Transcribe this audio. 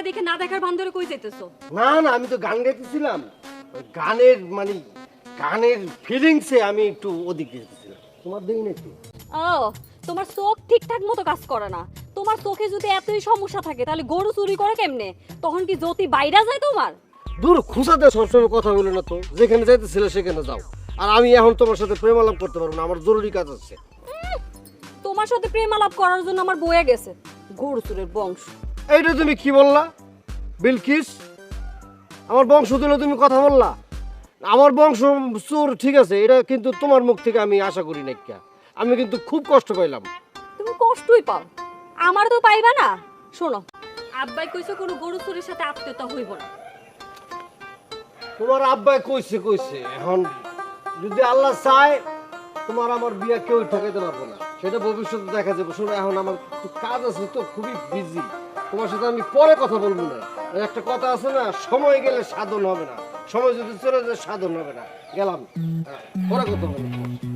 আমারে দেখে না দেখার ভান ধরে কই যাইতেছো? না না আমি তো গান গাইতেছিলাম। গানের মানে গানের ফিলিংসে আমি একটু ওদিকে যেতেছিলাম তোমার দেখি না একটু ও তোমার চোখ ঠিকঠাক মতো কাজ করে না। তোমার চোখে যদি এতই সমস্যা থাকে তাহলে গরু চুরি করে কেমনে? তখন কি জ্যোতি বাইরা যায় তোমার? দূর খুঁচাতে সবসময় কথা বলে না তো। যেখানে যাইতেছিলে সেখানে যাও। আর আমি এখন তোমার সাথে প্রেম আলাপ করতে পারব না আমার জরুরি কাজ আছে। তোমার সাথে প্রেম আলাপ করার জন্য আমার বয়ে গেছে। গরু চুরের বংশ। এইটা তুমি কি বললা? বিলকিস? আমার বংশ দিলে তুমি কথা বললা? আমার বংশ চোর ঠিক আছে এটা কিন্তু তোমার মুখ থেকে আমি আশা করি না আমি কিন্তু খুব কষ্ট পাইলাম। তুমি কষ্টই পাও। আমার তো পাইবা না। শোনো আব্বাই কইছে কোনো গরু চুরির সাথে আত্মীয়তা হইব না। তোমার আব্বাই কইছে কইছে এখন যদি আল্লাহ চায় তোমার আমার বিয়া কেউ ঠেকাইতে পারব না। সেটা ভবিষ্যতে দেখা যাবে। শোনো এখন আমার কাজ আছে তো খুবই বিজি তোমার সাথে আমি পরে কথা বলব না। একটা কথা আছে না সময় গেলে সাধন হবে না। সময় যদি চলে যায় সাধন হবে না। গেলাম। হ্যাঁ, পরে কথা বলব।